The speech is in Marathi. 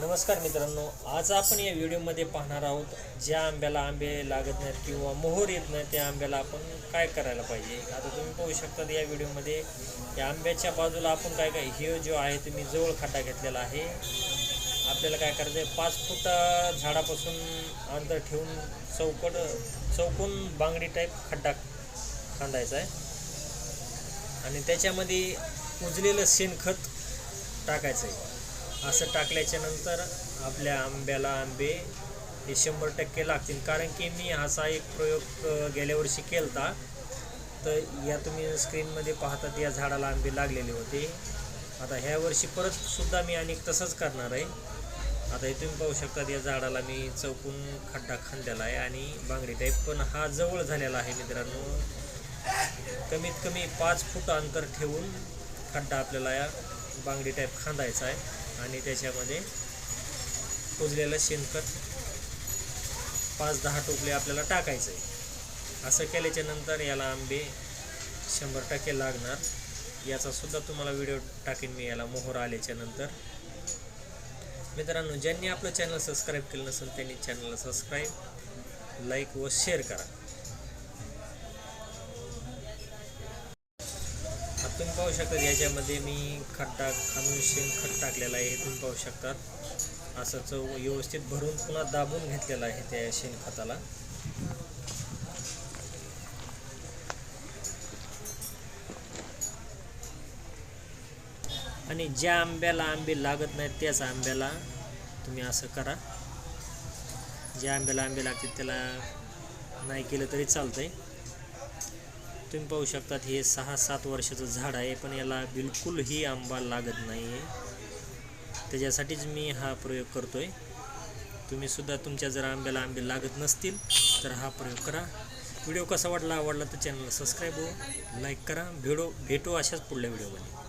नमस्कार मित्रांनो आज आपण या व्हिडिओमध्ये पाहणार आहोत ज्या आंब्याला आंबे लागत नाहीत किंवा मोहर येत नाही त्या आंब्याला आपण काय करायला पाहिजे? आता तुम्ही पाहू शकता या व्हिडिओमध्ये या आंब्याच्या बाजूला आपण काय काय हे जो आहे तुम्ही जवळ खड्डा घेतलेला आहे. आपल्याला काय करायचं आहे पाच फूट झाडापासून अंतर ठेवून चौकट चौकून बांगडी टाईप खड्डा खांदायचा आहे. आणि त्याच्यामध्ये कुजलेलं शेणखत टाकायचं आहे. असं टाकल्याच्या नंतर आपल्या आंब्याला आंबे हे शंभर टक्के लागतील. कारण की मी असा एक प्रयोग गेल्या वर्षी केला तर या तुम्ही स्क्रीनमध्ये पाहतात या झाडाला आंबे लागलेले होते. आता ह्या वर्षी परत सुद्धा मी अनेक तसंच करणार आहे. आता हे तुम्ही पाहू शकतात या झाडाला मी चौकून खड्डा खांदलेला आहे आणि बांगडी टाईप पण हा जवळ झालेला आहे मित्रांनो. कमीत कमी पाच फूट अंतर ठेवून खड्डा आपल्याला या बांगडी टाईप खांदायचा आहे. आणि त्याच्यामध्ये कुजलेलं शेणखत पाच दहा टोपले आपल्याला टाकायचं आहे. असं केल्याच्यानंतर याला आंबे शंभर टक्के लागणार. याचासुद्धा तुम्हाला व्हिडिओ टाकेन मी याला मोहर आल्याच्यानंतर. मित्रांनो ज्यांनी आपलं चॅनल सबस्क्राईब केलं नसेल त्यांनी चॅनलला सबस्क्राईब लाईक व शेअर करा. तुम्ही पाहू शकता याच्यामध्ये मी खड्डा खाणून शेणखत टाकलेला आहे हे तुम्ही पाहू शकतात असं चव व्यवस्थित भरून पुन्हा दाबून घेतलेलं आहे त्या शेणखताला आणि ज्या आंब्याला आंबे लागत नाहीत त्याच आंब्याला तुम्ही असं करा. ज्या आंब्याला आंबे लागतील त्याला नाही केलं तरी चालतंय. तुम्ही पाहू शकतात हे सहा सात वर्षाचं झाड आहे पण याला बिलकुलही आंबा लागत नाही आहे त्याच्यासाठीच मी हा प्रयोग करतो आहे तुम्ही सुद्धा तुमच्या जर आंब्याला आंबे लागत नसतील तर हा प्रयोग करा. व्हिडिओ कसा वाटला आवडला तर चॅनलला सबस्क्राईब हो लाईक करा. भेटो भेटू अशाच पुढल्या व्हिडिओमध्ये.